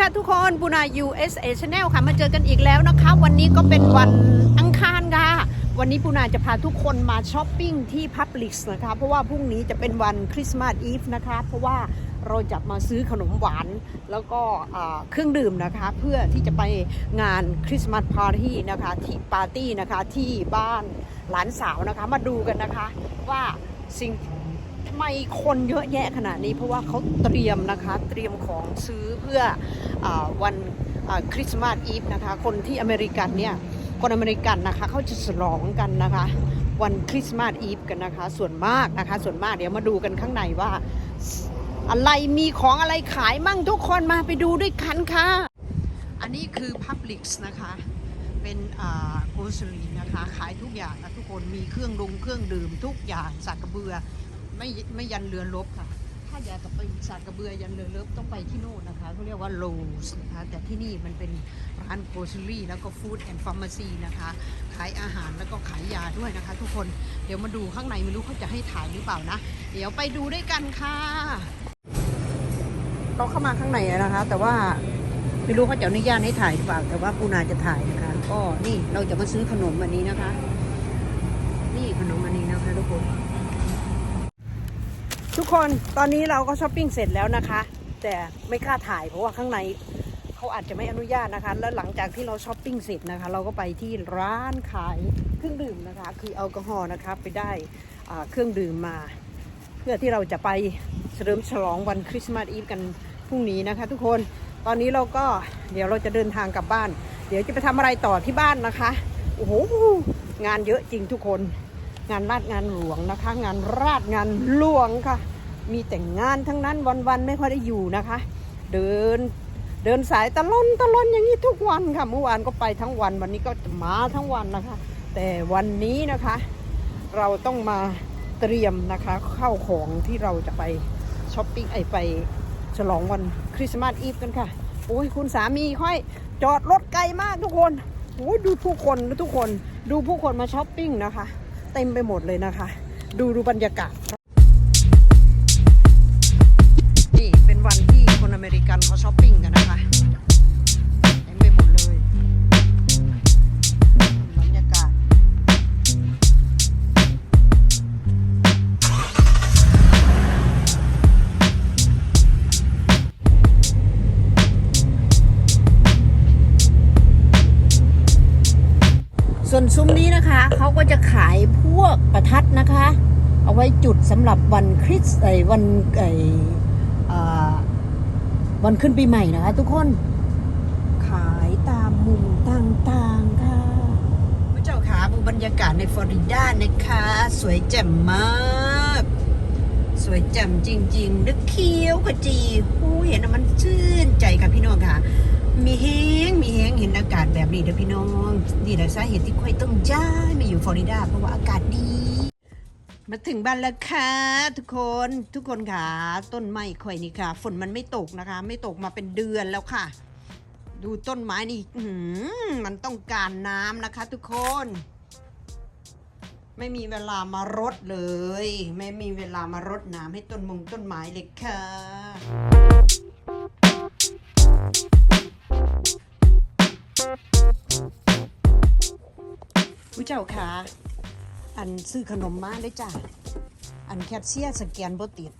ค่ะทุกคนบุนา USA Channel ค่ะ มาเจอกันอีกแล้วนะคะ วันนี้ก็เป็นวันอังคารค่ะ วันนี้ปูนาจะพาทุกคนมาช้อปปิ้งที่ Publix นะคะ เพราะว่าพรุ่งนี้จะเป็นวันคริสต์มาสอีฟนะคะ เพราะว่าเราจะมาซื้อขนมหวานแล้วก็เครื่องดื่มนะคะ เพื่อที่จะไปงานคริสต์มาสปาร์ตี้นะคะ ที่ปาร์ตี้นะคะที่บ้านหลานสาวนะคะ มาดูกันนะคะว่าสิ่ง ไมคนเยอะแยะขนาดนี้เพราะว่าเขาเตรียมนะคะ เตรียมของซื้อเพื่ออวันคริสต์มาสอีฟนะคะ คนที่อเมริกันเนี่ย คนอเมริกันนะคะเขาจะฉลองกันนะคะ วันคริสต์มาสอีฟกันนะคะ ส่วนมากนะคะ ส่วนมากเดี๋ยวมาดูกันข้างในว่า อะไรมีของอะไรขายมั่งทุกคนมาไปดูด้วยกันค่ะ อันนี้คือ Publix นะคะ เป็นอ่า grocery นะคะ ขายทุกอย่างนะทุกคนมีเครื่องดงเครื่องดื่มทุกอย่างสากกระเบือ ไม่ไม่ยันเรือลบค่ะ ถ้าอยากจะไปสากกระเบือยันเรือลบต้องไปที่โน่นนะคะเขาเรียกว่าโลสนะคะแต่ที่นี่มันเป็นร้านโกลเรี่แล้วก็ฟู้ดแอนด์ฟาร์มาซีนะคะขายอาหารแล้วก็ขายยาด้วยนะคะ ทุกคนเดี๋ยวมาดูข้างในไม่รู้เขาจะให้ถ่ายหรือเปล่านะ เดี๋ยวไปดูด้วยกันค่ะเราเข้ามาข้างในนะคะ แต่ว่าไม่รู้เขาจะอนุญาตให้ถ่ายหรือเปล่า แต่ว่าปูนาจะถ่ายนะคะ ก็นี่เราจะมาซื้อขนมอันนี้นะคะ นี่ขนมอันนี้นะคะทุกคน ทุกคนตอนนี้เราก็ช้อปปิ้งเสร็จแล้วนะคะ แต่ไม่กล้าถ่ายเพราะว่าข้างในเขาอาจจะไม่อนุญาตนะคะ แล้วหลังจากที่เราช้อปปิ้งเสร็จนะคะ เราก็ไปที่ร้านขายเครื่องดื่มนะคะ คือแอลกอฮอล์นะคะไปได้เครื่องดื่มมา เพื่อที่เราจะไปเฉลิมฉลองวันคริสต์มาสอีฟกันพรุ่งนี้นะคะ ทุกคนตอนนี้เราก็เดี๋ยวเราจะเดินทางกลับบ้าน เดี๋ยวจะไปทำอะไรต่อที่บ้านนะคะโอ้โหงานเยอะจริงทุกคน งานราชงานหลวงนะคะ งานราชงานหลวงค่ะ มีแต่งงานทั้งนั้นวันๆไม่ค่อยได้อยู่นะคะ เดินเดินสายตะลอนตะลอนอย่างนี้ทุกวันค่ะ เมื่อวานก็ไปทั้งวันวันนี้ก็มาทั้งวันนะคะ แต่วันนี้นะคะ เราต้องมาเตรียมนะคะเข้าของที่เราจะไปช้อปปิ้งไอไปฉลองวันคริสต์มาสอีฟกันค่ะโอ้ยคุณสามีค่อยจอดรถไกลมากทุกคนโอ้ยดูผู้คนทุกคนดูผู้คนมาช้อปปิ้งนะคะ เต็มไปหมดเลยนะคะ ดูดูบรรยากาศ วกประทัดนะคะ เอาไว้จุดสำหรับวันคริสต์ไอ้วันไอ้อวันขึ้นปีใหม่นะคะ ทุกคน ขายตามมุมต่างๆค่ะพระเจ้าขาดูบรรยากาศในฟลอริดานะคะ สวยแจ่มมาก สวยแจ่มจริง ๆ นึกเคี้ยวขจีหูเห็นมันชื่นใจค่ะพี่น้องค่ะ มีแห้งมีแห้ง เห็นอากาศแบบนี้เด้อพี่น้องนี่แหละสาเหตุที่ค่อยต้องย้ายมาอยู่ฟลอริดาเพราะว่าอากาศดี มาถึงบ้านแล้วค่ะทุกคนทุกคนค่ะต้นไม้ข่อยนี่ค่ะ ฝนมันไม่ตกนะคะ ไม่ตกมาเป็นเดือนแล้วค่ะ ดูต้นไม้นี่มันต้องการน้ำนะคะ ทุกคน ไม่มีเวลามารดเลย ไม่มีเวลามารดน้ำให้ต้นมงต้นไม้เลยค่ะ ผู้เจ้าค่ะอันซื้อขนมมาได้จ้ะ อันแคปเชียสแกนบ่ติด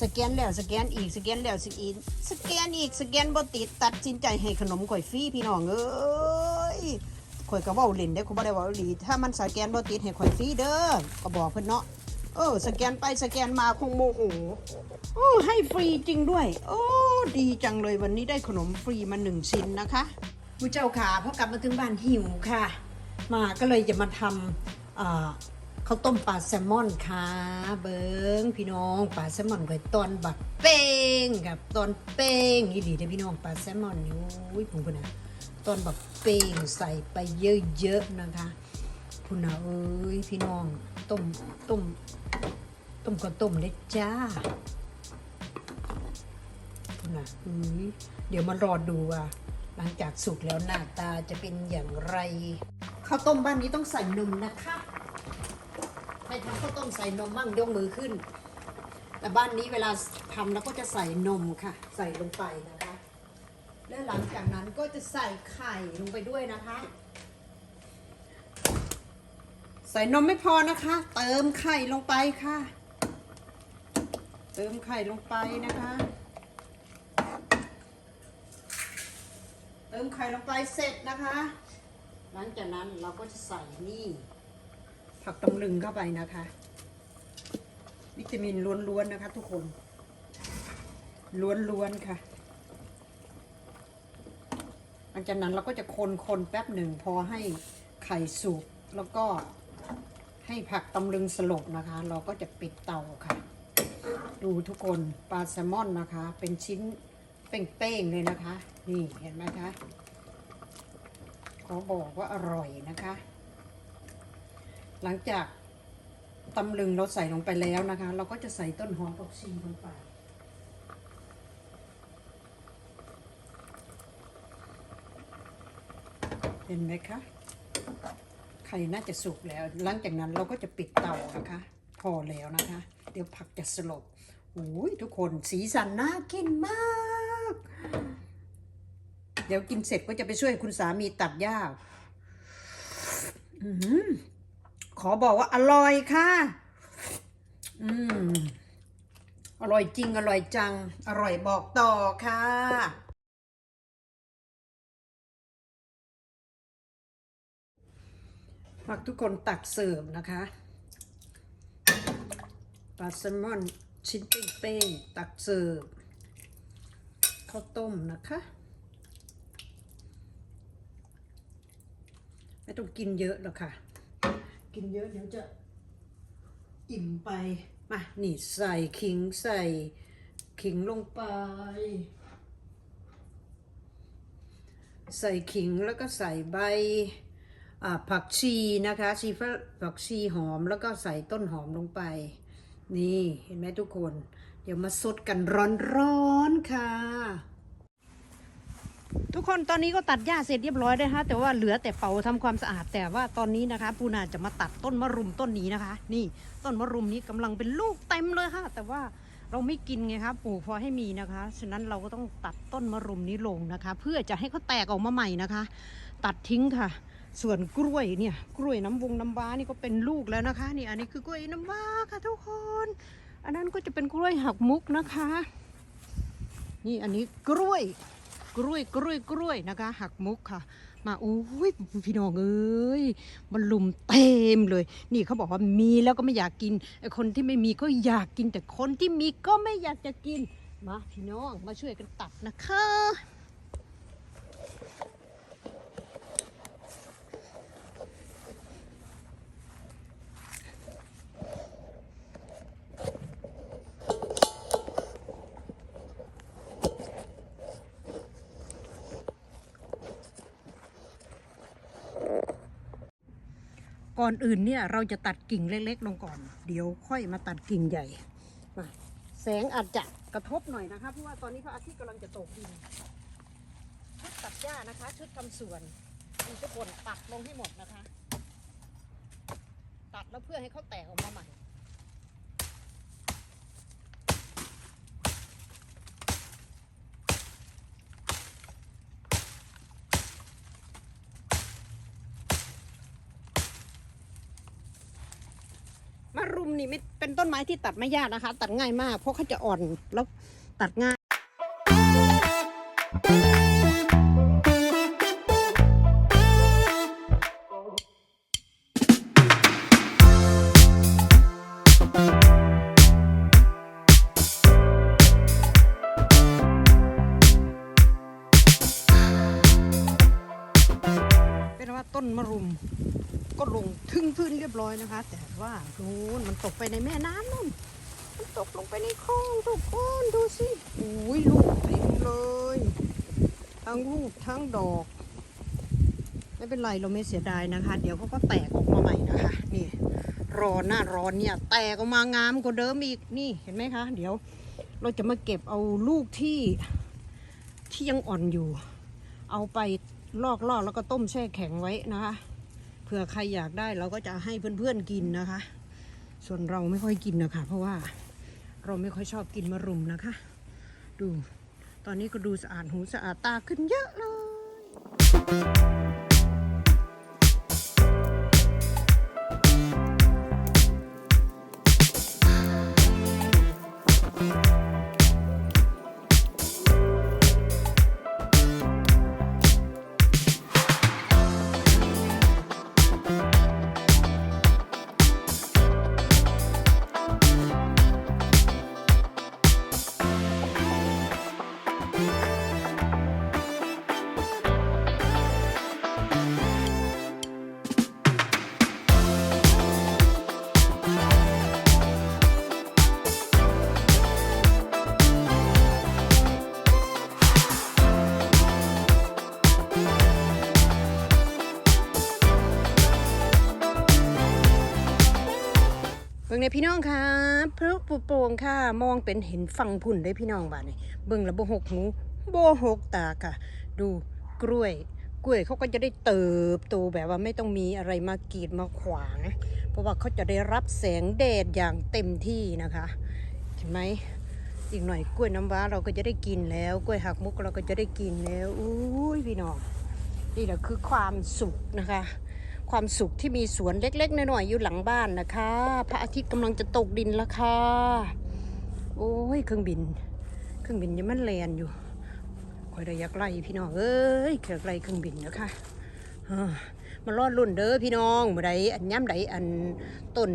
สแกนแล้วสแกนอีกสแกนแล้วสแกนสแกนอีกสแกนบ่ติดตัดสินใจให้ขนมข่อยฟรีพี่น้องเอ้ยข่อยก็เว้าเล่นเด้ข่อยบ่ได้เว้าอีหลีถ้ามันสแกนบ่ติดให้ข่อยฟรีเด้อก็บอกเพิ่นเนาะเออสแกนไปสแกนมาคงโมโหโอ้ให้ฟรีจริงด้วย โอ้ดีจังเลยวันนี้ได้ขนมฟรีมาหนึ่งชิ้นนะคะผู้เจ้าขาพอกลับมาถึงบ้านหิวค่ะ มาก็เลยจะมาทำข้าวต้มปลาแซลมอนค่ะ เบิงพี่น้องปลาแซลมอนกับตอนบักเป้งกับตอนเป้งอีหลีเด้พี่น้องปลาแซลมอนนี่อุ้ยผมพูดนะตอนบักเป้งใส่ไปเยอะๆนะคะคุณนะเอ้ยพี่น้องต้มต้มต้มก็ต้มเลยจ้าคุณนะเอ้ยเดี๋ยวมารอดูว่าหลังจากสุกแล้วหน้าตาจะเป็นอย่างไร ข้าวต้มบ้านนี้ต้องใส่นมนะคะใครทำข้าวต้มใส่นมมั่งยกมือขึ้น แต่บ้านนี้เวลาทำแล้วก็จะใส่นมค่ะ ใส่ลงไปนะคะแหลังจากนั้นก็จะใส่ไข่ลงไปด้วยนะคะ ใส่นมไม่พอนะคะ เติมไข่ลงไปค่ะ เติมไข่ลงไปนะคะ เติมไข่ลงไปเสร็จนะคะ หลังจากนั้นเราก็จะใส่นี่ผักตำลึงเข้าไปนะคะ วิตามินล้วนๆนะคะ ทุกคน ล้วนๆค่ะหลังจากนั้นเราก็จะคนๆแป๊บหนึ่งพอให้ไข่สุกแล้วก็ให้ผักตำลึงสลบนะคะ เราก็จะปิดเตาค่ะ ดูทุกคนปลาแซลมอนนะคะ เป็นชิ้นเป้งๆเลยนะคะ นี่เห็นไหมคะ ขอบอกว่าอร่อยนะคะ หลังจากตำลึงเราใส่ลงไปแล้วนะคะ เราก็จะใส่ต้นหอมผักชีลงไปเห็นไหมคะไข่น่าจะสุกแล้ว หลังจากนั้นเราก็จะปิดเตานะคะ พอแล้วนะคะ เดี๋ยวผักจะสลบโอ้ยทุกคนสีสันน่ากินมาก เดี๋ยวกินเสร็จก็จะไปช่วยคุณสามีตัดหญ้าอขอบอกว่าอร่อยค่ะ อืม อร่อยจริง อร่อยจัง อร่อยบอกต่อค่ะฝากทุกคนตักเสิร์ฟนะคะปลาแซลมอนชิ้นเป้งๆตักเสิร์ฟข้าวต้มนะคะ ไม่ต้องกินเยอะหรอกค่ะ กินเยอะเดี๋ยวจะอิ่มไป มานี่ใส่ขิงใส่ขิงลงไป ใส่ขิงแล้วก็ใส่ใบอ่าผักชีนะคะชีฝรั่งผักชีหอมแล้วก็ใส่ต้นหอมลงไป นี่เห็นไหมทุกคน เดี๋ยวมาสดกันร้อนๆค่ะ ทุกคนตอนนี้ก็ตัดหญ้าเสร็จเรียบร้อยเลยฮะแต่ว่าเหลือแต่เป่าทำความสะอาดแต่ว่าตอนนี้นะคะปูนาจะมาตัดต้นมะรุมต้นนี้นะคะ นี่ต้นมะรุมนี้กำลังเป็นลูกเต็มเลยค่ะ แต่ว่าเราไม่กินไงคะปลูกพอให้มีนะคะ ฉะนั้นเราก็ต้องตัดต้นมะรุมนี้ลงนะคะ เพื่อจะให้เขาแตกออกมาใหม่นะคะ ตัดทิ้งค่ะ ส่วนกล้วยเนี่ยกล้วยน้ำวงน้ำว้านี่ก็เป็นลูกแล้วนะคะนี่อันนี้คือกล้วยน้ำว้าค่ะทุกคน อันนั้นก็จะเป็นกล้วยหักมุกนะคะ นี่อันนี้กล้วย กล้วยกล้วยกล้วยนะคะ หักมุกค่ะ มาอุ้ยพี่น้องเอ้ยมันลุมเต็มเลย นี่เขาบอกว่ามีแล้วก็ไม่อยากกินไอ้คนที่ไม่มีก็อยากกินแต่คนที่มีก็ไม่อยากจะกินมาพี่น้องมาช่วยกันตัดนะคะ ก่อนอื่นเนี่ยเราจะตัดกิ่งเล็กๆลงก่อน เดี๋ยวค่อยมาตัดกิ่งใหญ่มาแสงอาจจะกระทบหน่อยนะคะเพราะว่าตอนนี้พระอาทิตย์กำลังจะตกดินชุดตัดหญ้านะคะชุดทำสวนมีทุกคนตัดลงให้หมดนะคะ ตัดแล้วเพื่อให้เขาแตกออกมาใหม่ มนี่ไม่เป็นต้นไม้ที่ตัดไม่ยากนะคะ ตัดง่ายมาก เพราะเขาจะอ่อนแล้วตัดง่าย เป็นว่าต้นมะรุมก็ลงถึงพื้นเรียบร้อยนะคะแต่ ว่านู้นมันตกไปในแม่น้ำนู่น มันตกลงไปในคลองทุกคนดูสิโอ้ยลูกเต็มเลย ทั้งลูกทั้งดอก ไม่เป็นไรเราไม่เสียดายนะคะ เดี๋ยวเขาก็แตกออกมาใหม่นะคะ นี่รอหน้าร้อนเนี่ย แตกออกมางามกว่าเดิมอีกนี่เห็นไหมคะ เดี๋ยวเราจะมาเก็บเอาลูกที่ที่ยังอ่อนอยู่ เอาไปลอกๆแล้วก็ต้มแช่แข็งไว้นะคะ เผื่อใครอยากได้เราก็จะให้เพื่อนๆกินนะคะ ส่วนเราไม่ค่อยกินนะคะ เพราะว่าเราไม่ค่อยชอบกินมะรุมนะคะ ดู ตอนนี้ก็ดูสะอาดหูสะอาดตาขึ้นเยอะเลย เบิ่งในพี่น้องค่ะพราะปูโป่งค่ะ มองเป็นเห็นฟังพุ่นได้พี่น้องบ้านนี่เบิ่งแล้วบ่หกหูโบหกตาค่ะ ดูกล้วย กล้วยเขาก็จะได้เติบโตแบบว่าไม่ต้องมีอะไรมากีดมาขวาง เพราะว่าเขาจะได้รับแสงแดดอย่างเต็มที่นะคะเห็นไหมอีกหน่อยกล้วยน้ำว้าเราก็จะได้กินแล้ว กล้วยหักมุกเราก็จะได้กินแล้วอุ้ยพี่น้องนี่แหละคือความสุขนะคะ ความสุขที่มีสวนเล็กๆน้อยๆอยู่หลังบ้านนะคะ พระอาทิตย์กำลังจะตกดินแล้วค่ะโอ้ยเครื่องบิน เครื่องบินยังมันแลนอยู่คอยได้ยากไล่พี่น้องเอ้ยอยากไล่เครื่องบินนะคะ มารอดรุ่นเด้อพี่น้องเมื่อใดอันย้ำใดอันต้น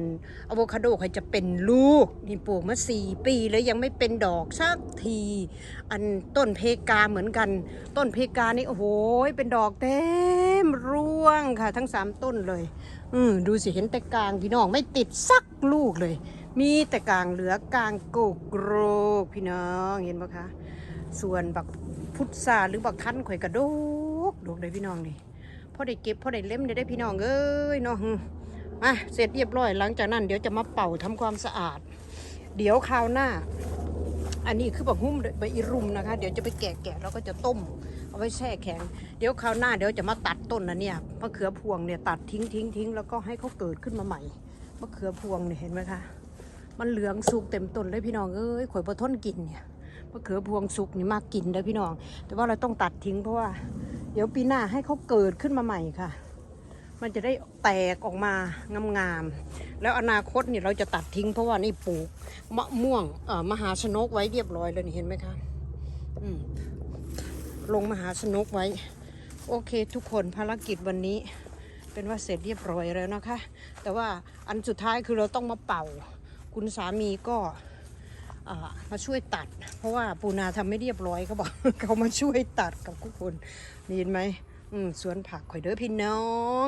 อะโวคาโดเขาจะเป็นลูกนี่ปลูกมาสี่ปีแล้วยังไม่เป็นดอกสักที อันต้นเพกาเหมือนกัน ต้นเพกานี่โอ้โหเป็นดอกเต็มร่วงค่ะ ทั้งสามต้นเลย อืมดูสิเห็นแต่กลางพี่น้องไม่ติดสักลูกเลย มีแต่กลางเหลือกลางโกกโรกพี่น้องเห็นปะคะ ส่วนบักพุทราหรือบักคั้นข่อยกระโดกดกเลยพี่น้องนี่ อได้เก็บพอได้เล่มได้ได้พี่น้องเอ้ยเนาะอืมาเสร็จเรียบร้อยหลังจากนั้นเดี๋ยวจะมาเป่าทำความสะอาด เดี๋ยวคราวหน้า อันนี้คือบักหุ้มใบอีรุมนะคะ เดี๋ยวจะไปแกะแกะแล้วก็จะต้ม เอาไว้แช่แข็ง เดี๋ยวคราวหน้าเดี๋ยวจะมาตัดต้นนะเนี่ยมะเขือพวงเนี่ยตัดทิ้งทิ้งทิ้งแล้วก็ให้เขาเกิดขึ้นมาใหม่มะเขือพวงเนี่ยเห็นไหมคะมันเหลืองสุกเต็มต้นเลยพี่น้องเอ้ยข่อยบ่ทนกินเนี่ยมะเขือพวงสุกนี่มากกินเด้อพี่น้อง แต่ว่าเราต้องตัดทิ้งเพราะว่า เดี๋ยวปีหน้าให้เขาเกิดขึ้นมาใหม่ค่ะ มันจะได้แตกออกมางามๆ แล้วอนาคตเนี่ยเราจะตัดทิ้งเพราะว่านี่ปลูกมะม่วงมหาชนกไว้เรียบร้อยแล้วนี่เห็นไหมคะอืมลงมหาชนกไว้ โอเคทุกคนภารกิจวันนี้เป็นว่าเสร็จเรียบร้อยแล้วนะคะ แต่ว่าอันสุดท้ายคือเราต้องมาเป่า คุณสามีก็ มาช่วยตัด เพราะว่าปูนาทำไม่เรียบร้อยเขาบอกเขามาช่วยตัดกับทุกคนเห็นไหมอืมสวนผักข่อยเด้อพี่น้อง